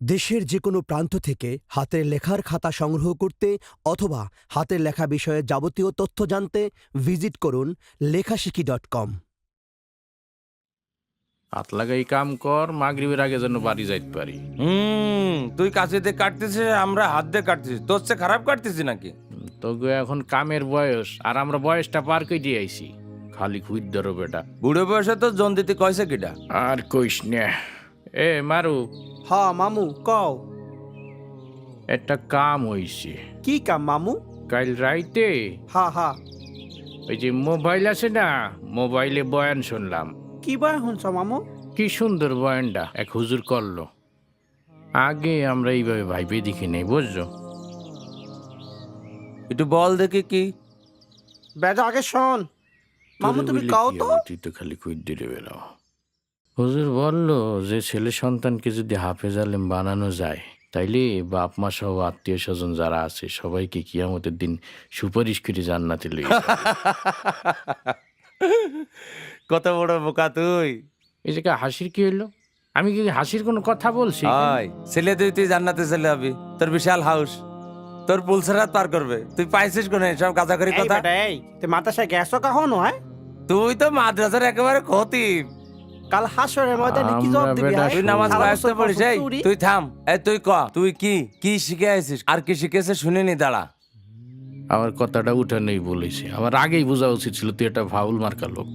দেশের যে কোনো প্রান্ত থেকে হাতের লেখার খাতা সংগ্রহ করতে অথবা হাতের লেখা বিষয়ে যাবতীয় তথ্য জানতে ভিজিট করুন লেখাশিখি ডট কম। হাত লাগাই কাম কর মাগরিবের আগে যেন বাড়ি যাইতে পারি। হুম তুই কাছে দিয়ে কাটতেছিস আমরা হাত দিয়ে কাটতেছি। তোর চেয়ে খারাপ কাটতেছি নাকি? তোকে এখন কামের বয়স আর আমরা বয়সটা পার করে দিয়ে আইছি। খালি খুঁজ ধরো বেটা। বুড়ো বয়সে তো জন দিতে কয়সে কিটা আর কইস নে। এ মারু। হ মামু কও। একটা কাম হইছে। কি কাম মামু? কাল রাইতে? হা হা ওই যে মোবাইল আছে না মোবাইলে বয়ান শুনলাম। কি বয় শুনছ মামু? কি সুন্দর বয়ানটা এক হুজুর করল। আগে আমরা এইভাবে ভাইবে দেখি নেই বুঝছ? একটু বল দেখি কি। বেজা আগে শোন। মামু তুমি কাও তো। তুই তো খালি কুইট দিলে বেরাও হুজুর বলল যে ছেলে সন্তানকে যদি হাফেজ আলেম বানানো যায় তাইলে বাপ মা সহ আত্মীয় স্বজন যারা আছে সবাইকে কিয়ামতের দিন সুপারিশ করে জান্নাতে লই কত বড় বোকা তুই। এই যে হাসির কি হইল? আমি কি হাসির কোনো কথা বলছি? ছেলে তুই তুই জান্নাতে চলে যাবি। তোর বিশাল হাউস। তোর পুলসেরাত পার করবে। তুই পাইছিস কোনে সব গাজা করি কথা? এই তুই মাতাসায় গেছো কাহন হয়? তুই তো মাদ্রাসার একেবারে খতিব কাল হাসরের ময়দানে কি জবাব দিবি? তুই নামাজ বায়াসতে পড়িস এই তুই থাম। এই তুই ক? তুই কি? কি শিখে আছিস আর কি শিখেছে শুনে নি দাঁড়া। আমার কথাটা উঠানোই বলেছে। আমার আগেই বোঝা উচিত ছিল তুই একটা ফাউল মার্কা লোক।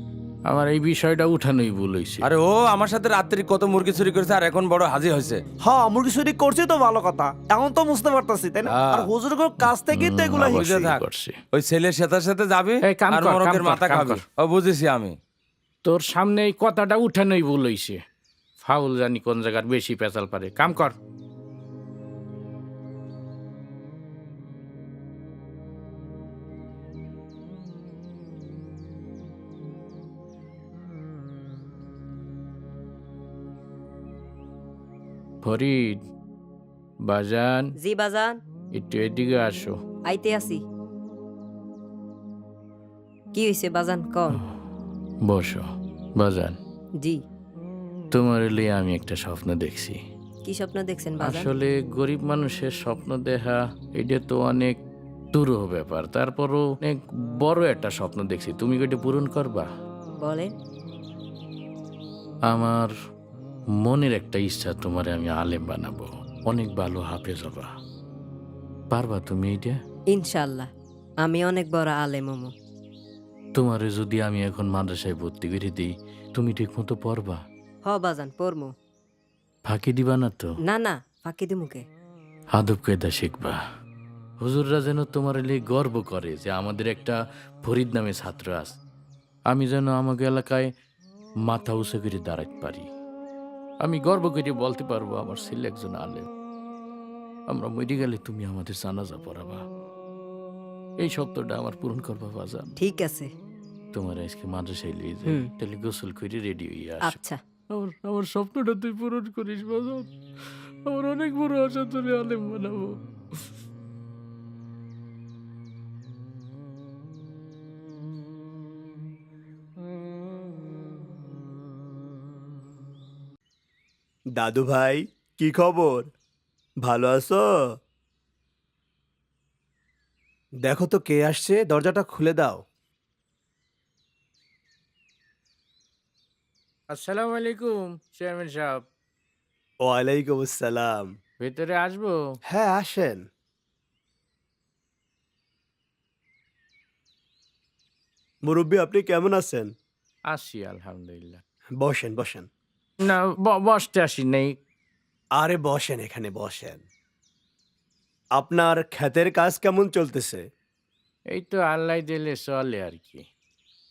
আমার এই বিষয়টা উঠানোই বলেছে। আরে ও আমার সাথে রাত্রি কত মুরগি চুরি করেছে আর এখন বড় হাজির হয়েছে। হ্যাঁ মুরগি চুরি করছি তো ভালো কথা। এখন তো বুঝতে পারতাছি তাই না? হ্যাঁ। আর হুজুর কাছ থেকে তো এগুলো হুম, বুঝে করছে। ওই ছেলের সাথে সাথে যাবি আর মাথা খাবি। ও বুঝেছি আমি। তোর সামনে এই কথাটা উঠানোই বলেছে ফাউল জানি কোন জায়গার বেশি পেঁচাল পারে। কাম কর। ফরিদ বাজান। জি বাজান। একটু এদিকে আসো। আইতে আসি। কি হয়েছে বাজান কন? বসো। বাজান। জি। তোমার লিয়ে আমি একটা স্বপ্ন দেখছি। কি স্বপ্ন দেখছেন বাজান? আসলে গরিব মানুষের স্বপ্ন দেখা এটা তো অনেক দুরূহ ব্যাপার। তারপরও অনেক বড় একটা স্বপ্ন দেখছি। তুমি কি এটা পূরণ করবা? বলেন। আমার মনের একটা ইচ্ছা তোমারে আমি আলেম বানাবো। অনেক ভালো হাফেজ হবা। পারবা তুমি এটা? ইনশাল্লাহ। আমি অনেক বড় আলেম মমো তোমারে যদি আমি এখন মাদ্রাসায় ভর্তি করে দিই তুমি ঠিক মতো পড়বা? হ বাজান পড়মু। ফাঁকি দিবা না তো? না না ফাঁকি দিমুকে আদব কায়দা শিখবা। হুজুররা যেন তোমার লিয়ে গর্ব করে যে আমাদের একটা ফরিদ নামে ছাত্র আছে। আমি যেন আমাকে এলাকায় মাথা উঁচু করে দাঁড়াতে পারি। আমি গর্ব করে বলতে পারব আমার ছেলে একজন আলেম। আমরা মরে গেলে তুমি আমাদের জানাজা পড়াবা। এই সত্যটা আমার পূরণ করব বাজান ঠিক আছে। তোমার আজকে মাদ্রাসায় লিয়ে যাই তাহলে গোসল করে রেডি হয়ে আস। আচ্ছা। আমার আমার স্বপ্নটা তুই পূরণ করিস বাজান আমার অনেক বড় আশা তোরে আলেম বানাবো। দাদু ভাই কি খবর? ভালো আছো? দেখো তো কে আসছে দরজাটা খুলে দাও। আসসালামু আলাইকুম চেয়ারম্যান সাহেব। ওয়ালাইকুম আসসালাম। ভেতরে আসব? হ্যাঁ আসেন। মুরব্বী আপনি কেমন আছেন? আসি আলহামদুলিল্লাহ। বসেন বসেন। না ব- বসতে আসি নেই। আরে বসেন এখানে বসেন। আপনার ক্ষেতের কাজ কেমন চলতেছে? এই তো আল্লাহ দিলে চলে আর কি।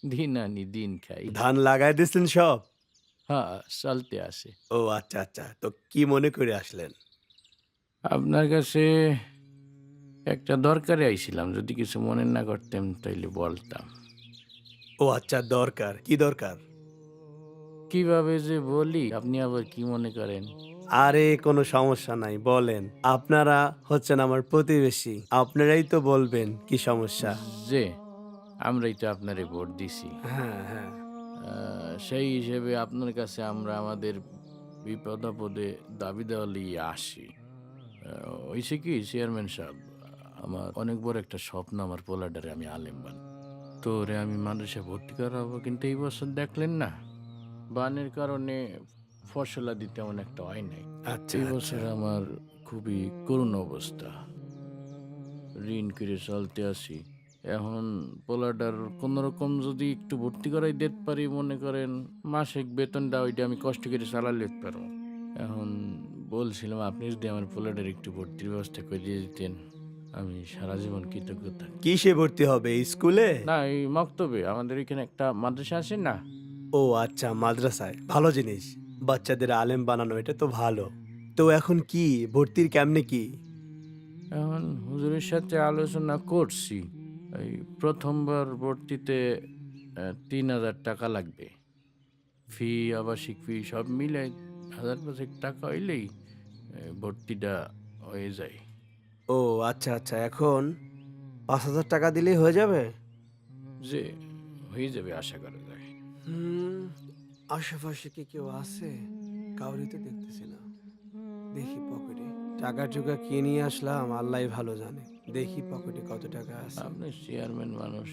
দিন আনি দিন খাই। ধান লাগাই দিয়েছেন সব? হ্যাঁ চলতে আসে ও আচ্ছা আচ্ছা। তো কি মনে করে আসলেন? আপনার কাছে একটা দরকারে আইছিলাম যদি কিছু মনে না করতেন তাইলে বলতাম। ও আচ্ছা দরকার। কি দরকার? কীভাবে যে বলি আপনি আবার কি মনে করেন? আরে কোনো সমস্যা নাই বলেন। আপনারা হচ্ছেন আমার প্রতিবেশী আপনারাই তো বলবেন কি সমস্যা। যে আমরাই তো আপনারে ভোট দিছি। হ্যাঁ হ্যাঁ। আহ, সেই হিসেবে আপনার কাছে আমরা আমাদের বিপদ আপদে দাবি দেওয়া লিয়ে আসি। আহ, হইছে কি চেয়ারম্যান সাহেব আমার অনেক বড় একটা স্বপ্ন আমার পোলাডারে আমি আলেম বান। তো রে আমি মানুষে ভর্তি করাবো কিন্তু এই বছর দেখলেন না। বানের কারণে ফসলাদি তেমন একটা হয় নাই। আচ্ছা এই বছর আমার খুবই করুণ অবস্থা। ঋণ করে চলতে আসি এখন পোলাডার কোন রকম যদি একটু ভর্তি করাই দিতে পারি মনে করেন মাসিক বেতনটা ওইটা আমি কষ্ট করে চালালে পারব। এখন বলছিলাম আপনি যদি আমার পোলাডার একটু ভর্তির ব্যবস্থা করে দিয়ে দিতেন আমি সারা জীবন কৃতজ্ঞ থাকি কিসে ভর্তি হবে স্কুলে? না এই মক্তবে। আমাদের এখানে একটা মাদ্রাসা আছে না? ও আচ্ছা মাদ্রাসায়। ভালো জিনিস। বাচ্চাদের আলেম বানানো এটা তো ভালো। তো এখন কি? ভর্তির কেমনে কি? এখন হুজুরের সাথে আলোচনা করছি। এই প্রথমবার ভর্তিতে তিন হাজার টাকা লাগবে। ফি আবাসিক ফি সব মিলে হাজার পাঁচেক টাকা হইলেই ভর্তিটা হয়ে যায়। ও আচ্ছা আচ্ছা এখন পাঁচ হাজার টাকা দিলেই হয়ে যাবে? যে হয়ে যাবে আশা করা যায়। আশেপাশে কি কেউ আছে? কাউরি তো দেখতেছি না। দেখি পকেটে। টাকা টুকা কি নিয়ে আসলাম? আল্লাহ ভালো জানে। দেখি পকেটে কত টাকা আছে। আপনি চেয়ারম্যান মানুষ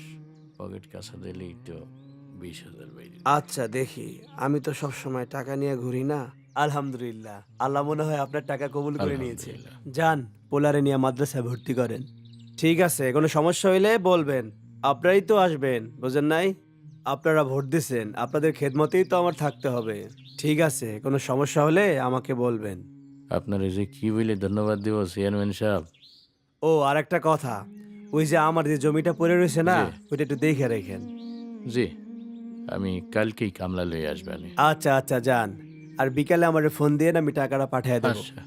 পকেট কাছা দিলেই তো বিশ হাজার বাইরে আচ্ছা দেখি। আমি তো সব সময় টাকা নিয়ে ঘুরি না। আলহামদুলিল্লাহ। আল্লাহ মনে হয় আপনার টাকা কবুল করে নিয়েছে। যান পোলারে নিয়ে মাদ্রাসায় ভর্তি করেন। ঠিক আছে কোনো সমস্যা হইলে বলবেন। আপনারাই তো আসবেন বোঝেন নাই? আপনারা ভোট দিছেন আপনাদের খেদমতেই তো আমার থাকতে হবে। ঠিক আছে কোনো সমস্যা হলে আমাকে বলবেন। আপনার যে কি বলে ধন্যবাদ দিব চেয়ারম্যান সাহেব? ও আর একটা কথা। ওই যে আমার যে জমিটা পড়ে রয়েছে না ওইটা একটু দেখে রেখেন। জি আমি কালকেই কামলা লয়ে আসবেন আচ্ছা আচ্ছা যান। আর বিকালে আমার ফোন দিয়ে আমি টাকাটা পাঠিয়ে দেবো। আচ্ছা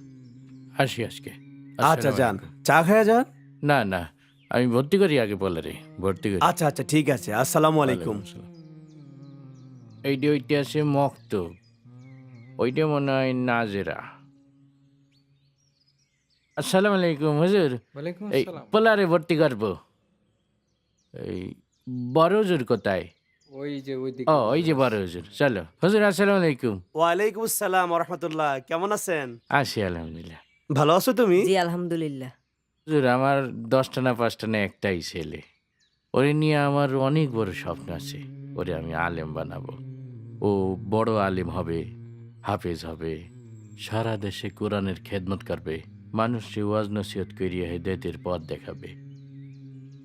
আসি আজকে আচ্ছা যান। চা খায়া যান? না না আমি ভর্তি করি আগে বলে রে ভর্তি করি। আচ্ছা আচ্ছা ঠিক আছে। আসসালামু আলাইকুম। এইটা ওইটা আছে মক্তব। ওইটা মনে হয় নাজেরা আসসালামু আলাইকুম হুজুর এই পোলারে ভর্তি করব এই বড় হুজুর কোথায়? ওই যে ও ওই যে বড় হুজুর চলো। হুজুর আসসালামু আলাইকুম। ওয়ালাইকুম আসসালাম রহমতুল্লাহ। কেমন আছেন? আসি আলহামদুলিল্লাহ। ভালো আছো তুমি? জি আলহামদুলিল্লাহ। হুজুর আমার দশটা না পাঁচটা না একটাই ছেলে। ওরে নিয়ে আমার অনেক বড় স্বপ্ন আছে। ওরে আমি আলেম বানাবো। ও বড় আলেম হবে হাফেজ হবে। সারা দেশে কোরআনের খেদমত করবে। মানুষকে ওয়াজ নসিহত করিয়া হেদায়তের পথ দেখাবে।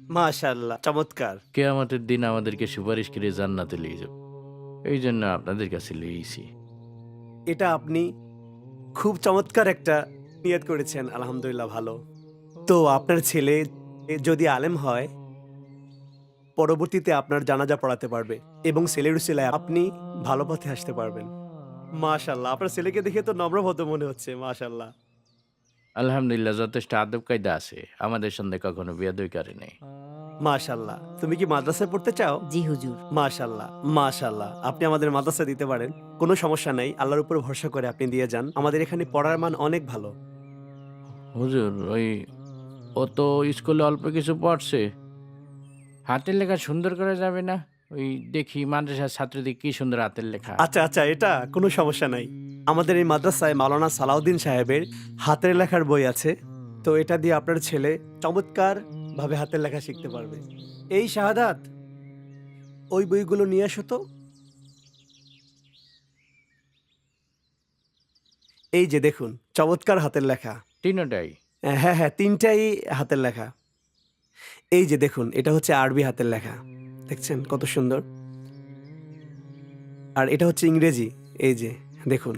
মাশাআল্লাহ চমৎকার। কে আমাদের দিন আমাদেরকে সুপারিশ করে জান্নাতে নিয়ে যাবে এই জন্য আপনাদের কাছে লিয়েছি এটা আপনি খুব চমৎকার একটা নিয়ত করেছেন আলহামদুলিল্লাহ ভালো। তো আপনার ছেলে যদি আলেম হয় পরবর্তীতে আপনার জানাজা পড়াতে পারবে। এবং ছেলের ছেলে আপনি ভালো পথে আসতে পারবেন। মাশাল্লাহ আপনার ছেলেকে দেখে তো নম্রভদ্র মনে হচ্ছে মাশাল্লাহ আলহামদুলিল্লাহ যথেষ্ট আদব কায়দা আছে। আমাদের সঙ্গে কখনো বিয়াদই করে নেই। মাশাল্লাহ তুমি কি মাদ্রাসায় পড়তে চাও? জি হুজুর। মাশাল্লাহ মাশাল্লাহ আপনি আমাদের মাদ্রাসা দিতে পারেন। কোনো সমস্যা নাই আল্লাহর উপর ভরসা করে আপনি দিয়ে যান। আমাদের এখানে পড়ার মান অনেক ভালো। হুজুর ওই ও তো স্কুলে অল্প কিছু পড়ছে। হাতের লেখা সুন্দর করে যাবে না? ওই দেখি মাদ্রাসার ছাত্রদের কি সুন্দর হাতের লেখা। আচ্ছা আচ্ছা এটা কোনো সমস্যা নাই। আমাদের এই মাদ্রাসায় মাওলানা সালাউদ্দিন সাহেবের হাতের লেখার বই আছে। তো এটা দিয়ে আপনার ছেলে চমৎকার ভাবে হাতের লেখা শিখতে পারবে। এই শাহাদাত ওই বইগুলো নিয়ে আসো তো। এই যে দেখুন চমৎকার হাতের লেখা। তিনটাই? হ্যাঁ হ্যাঁ তিনটাই হাতের লেখা। এই যে দেখুন এটা হচ্ছে আরবি হাতের লেখা। দেখছেন কত সুন্দর? আর এটা হচ্ছে ইংরেজি এই যে দেখুন।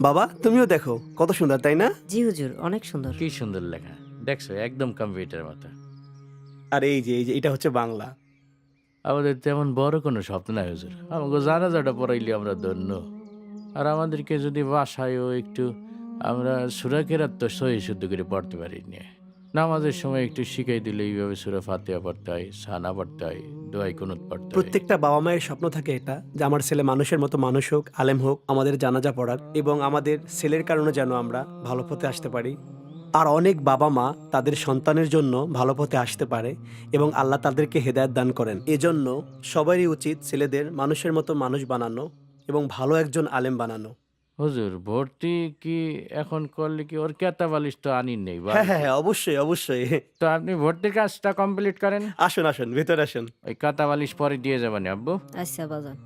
বাবা তুমিও দেখো কত সুন্দর তাই না? জি হুজুর অনেক সুন্দর। কি সুন্দর লেখা দেখছ একদম কম্পিউটার মতো। আর এই যে এই যে এটা হচ্ছে বাংলা। আমাদের তেমন বড় কোনো স্বপ্ন নাই হুজুর। আমাকে জানাজাটা পড়াইলে আমরা ধন্য। আর আমাদেরকে যদি বাসায়ও একটু আমরা সুরাকেরাত তো সহি শুদ্ধ করে পড়তে পারি না নামাজের সময় একটু শিখাই দিলে এইভাবে সুরা ফাতেহা পড়তে হয় সানা পড়তে হয়, দোয়াই কুনুত পড়তে প্রত্যেকটা বাবা মায়ের স্বপ্ন থাকে এটা, যে আমার ছেলে মানুষের মতো মানুষ হোক, আলেম হোক, আমাদের জানাজা পড়াক এবং আমাদের ছেলের কারণে যেন আমরা ভালো পথে আসতে পারি। আর অনেক বাবা মা তাদের সন্তানের জন্য ভালো পথে আসতে পারে এবং আল্লাহ তাদেরকে হেদায়ত দান করেন। এজন্য সবারই উচিত ছেলেদের মানুষের মতো মানুষ বানানো এবং ভালো একজন আলেম বানানো। হুজুর ভর্তি কি এখন করলে কি ওর কেতা বালিশ তো আনি নেই হ্যাঁ হ্যাঁ হ্যাঁ অবশ্যই অবশ্যই। তো আপনি ভর্তির কাজটা কমপ্লিট করেন? আসুন আসুন ভেতরে আসুন। ওই কাতা বালিশ পরে দিয়ে যাবেন আব্বু। আচ্ছা বাজান।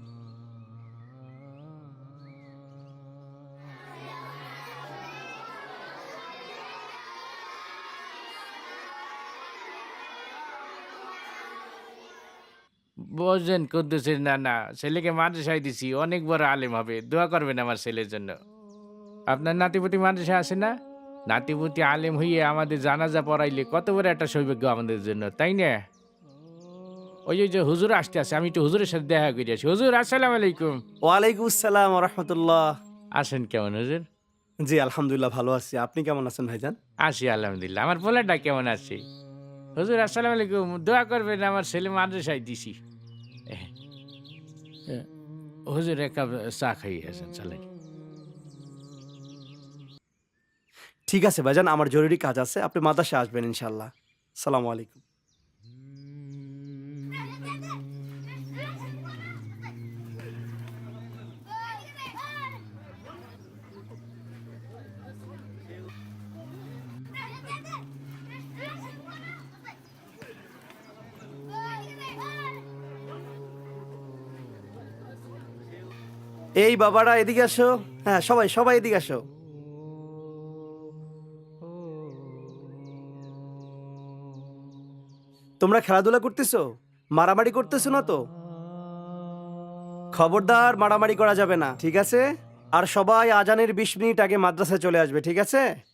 বোঝেন কুদ্দুসের না না ছেলেকে মাদ্রাসায় দিছি অনেক বড় আলেম হবে দোয়া করবেন আমার ছেলের জন্য। আপনার নাতিপুতি মাদ্রাসায় আসে না? নাতিপুতি আলেম হইয়ে আমাদের জানাজা পড়াইলে কত বড় একটা সৌভাগ্য আমাদের জন্য তাই না? ওই যে- হুজুর আসতে আসে আমি একটু হুজুরের সাথে দেখা করে আসি। হুজুর আসসালামু আলাইকুম। ওয়ালাইকুম আসসালাম রহমতুল্লাহ। আসেন কেমন হুজুর? জি আলহামদুলিল্লাহ ভালো আছি। আপনি কেমন আছেন ভাইজান? আসি আলহামদুলিল্লাহ। আমার পোলাটা কেমন আছে? হুজুর আসসালামু আলাইকুম। দোয়া করবেন আমার ছেলে মাদ্রাসায় দিছি। হুজুর এক কাপ চা খাই আসেন ঠিক আছে ভাইজান, আমার জরুরি কাজ আছে, আপনি মাদ্রাসা আসবেন ইনশাল্লাহ সালামু আলাইকুম। এই বাবারা, এদিকে আসো। হ্যাঁ সবাই সবাই এদিকে আসো। তোমরা খেলাধুলা করতেছো? মারামারি করতেছো না তো? খবরদার, মারামারি করা যাবে না, ঠিক আছে? আর সবাই আজানের বিশ মিনিট আগে মাদ্রাসায় চলে আসবে, ঠিক আছে?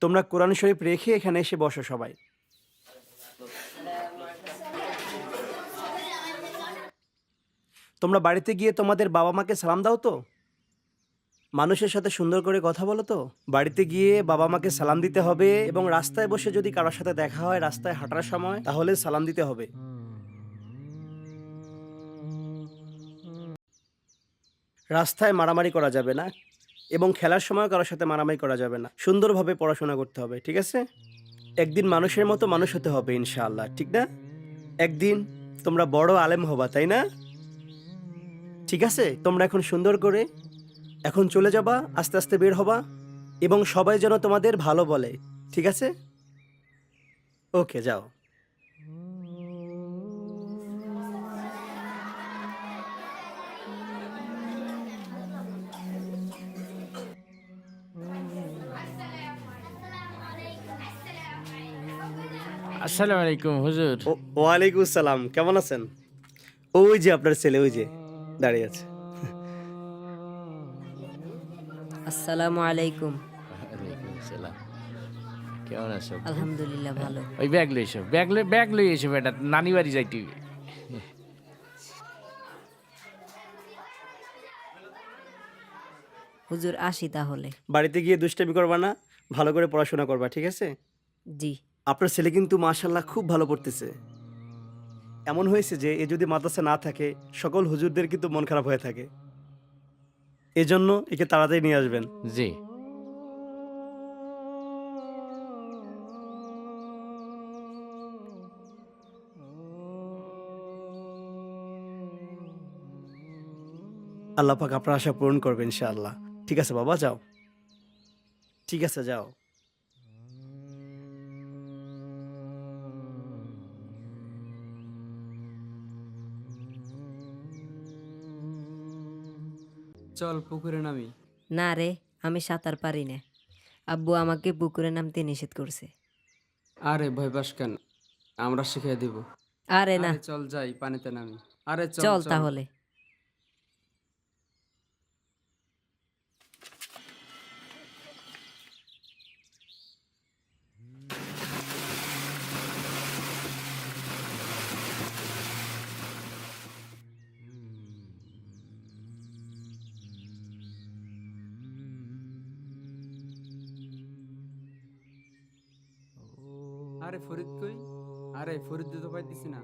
তোমরা কোরআন শরীফ রেখে এখানে এসে বসো সবাই। তোমরা বাড়িতে গিয়ে তোমাদের বাবা মাকে সালাম দাও তো। মানুষের সাথে সুন্দর করে কথা বলো তো। বাড়িতে গিয়ে বাবা মাকে সালাম দিতে হবে এবং রাস্তায় বসে যদি কারোর সাথে দেখা হয় রাস্তায় হাঁটার সময়, তাহলে সালাম দিতে হবে। রাস্তায় মারামারি করা যাবে না। এবং খেলার সময় কারোর সাথে মারামারি করা যাবে না। সুন্দরভাবে পড়াশোনা করতে হবে, ঠিক আছে? একদিন মানুষের মতো মানুষ হতে হবে, ইনশাআল্লাহ, ঠিক না? একদিন তোমরা বড় আলেম হবা, তাই না? ঠিক আছে? তোমরা এখন সুন্দর করে এখন চলে যাবা, আস্তে আস্তে বের হবা এবং সবাই যেন তোমাদের ভালো বলে, ঠিক আছে? ওকে, যাও। আসসালামু আলাইকুম হুজুর। ওয়ালাইকুম আসসালাম কেমন আছেন? ওই যে আপনার ছেলে ওই যে দাঁড়িয়ে আছে। আসসালামু আলাইকুম। কেমন আছো? আলহামদুলিল্লাহ ভালো। ওই ব্যাগ লই এসো ব্যাগ লই ব্যাগ লই এসো বেটা নানি বাড়ি যাইতে হুজুর আসি তাহলে। বাড়িতে গিয়ে দুষ্টামি করবা না ভালো করে পড়াশোনা করবা ঠিক আছে? জি। আপনার ছেলে কিন্তু মাশাল্লাহ খুব ভালো পড়তেছে। এমন হয়েছে যে এ যদি মাদ্রাসা না থাকে সকল হুজুরদের কিন্তু মন খারাপ হয়ে থাকে। এজন্য একে তাড়াতাড়ি নিয়ে আসবেন। জি। আল্লাহ পাক আপনার আশা পূরণ করবেন ইনশাআল্লাহ। ঠিক আছে বাবা যাও। ঠিক আছে যাও। চল পুকুরে নামি। না রে আমি সাঁতার পারি না। আব্বু আমাকে পুকুরে নামতে নিষেধ করছে। আরে ভয় পাস কেন? আমরা শিখিয়ে দিব। আরে না। চল যাই পানিতে নামি। আরে চল চল। তাহলে। আরে ফরিদ কই? আরে ফরিদ তো পাইতেছি না।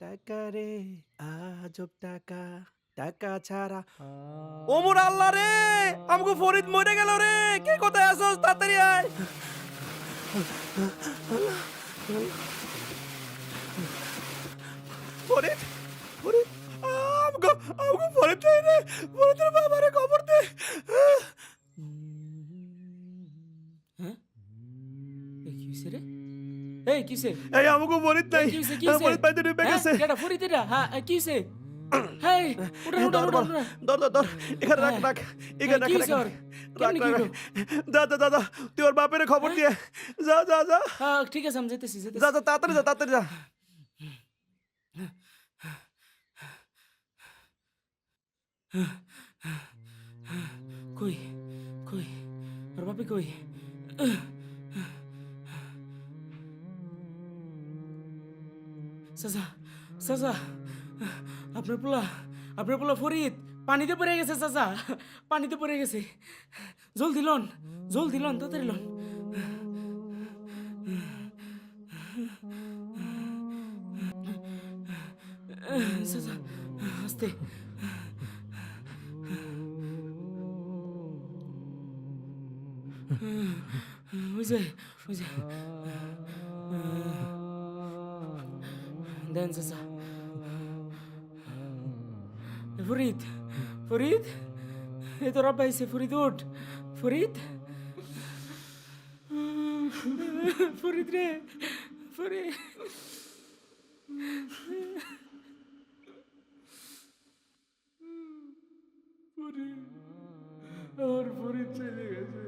টাকা রে আজব টাকা। টাকা ছাড়া ওমর আল্লাহ রে আমাকে ফরিদ মরে গেল রে। কে কোথায় আসছ তাড়াতাড়ি আয়। ফরিদ ফরিদ আমাকে আমাকে ফরিদ দে রে ফরিদের বাবারে খবর দে। এই কিসে রে? এই কিসে এই আমাকে ফরিদ নাই কি হইছে, কি? ফরিদ পাইতে ডুবে হ্যাঁ, গেছে। কেডা ফরিদেরা হ্যাঁ এই কিসে হেই উঠা ধর, উঠা ধর, ধর ধর এখানে রাখ হ্যাঁ। রাখ এখানে রাখ রাখ, ওর? রাখ রাখ। দাদা দাদা তুই ওর বাপের খবর দিয়ে যা যা যা। হ্যাঁ ঠিক আছে আমি যেতেছি যা যেতেছি। যা তাড়াতাড়ি যা তাড়াতাড়ি যা। কই কই আর বাপি কই? সাজা সাজা। আপনার পোলা আপনার পোলা ফরিদ পানিতে পড়ে গেছে চাচা পানিতে পড়ে গেছে জলদি লন জলদি লন তাড়াতাড়ি লন চাচা আস্তে ওই যে ওই যে দেন চাচা এ ফরিদ ফরিদ এ তোর আব্বা আইছে ফরিদ উঠ ফরিদ ফরিদ রে ফরিদ আর ফরিদ চলে গেছে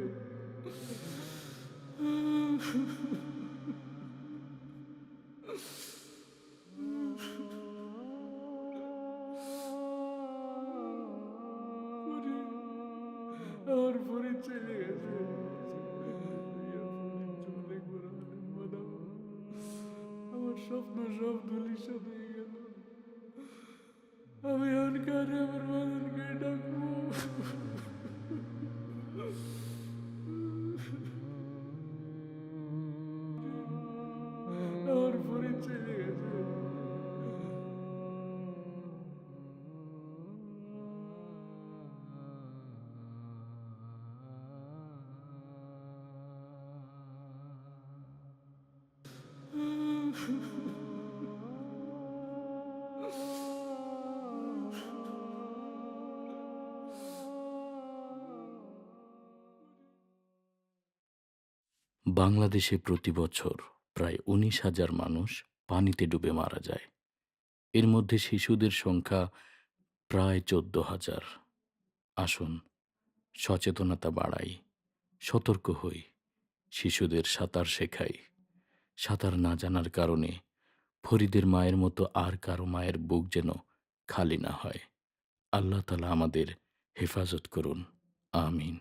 বাংলাদেশে প্রতি বছর প্রায় উনিশ হাজার মানুষ পানিতে ডুবে মারা যায়। এর মধ্যে শিশুদের সংখ্যা প্রায় চোদ্দ হাজার। আসুন, সচেতনতা বাড়াই, সতর্ক হই, শিশুদের সাঁতার শেখাই। সাঁতার না জানার কারণে ফরিদের মায়ের মতো আর কারও মায়ের বুক যেন খালি না হয়। আল্লাহ তালা আমাদের হেফাজত করুন। আমিন।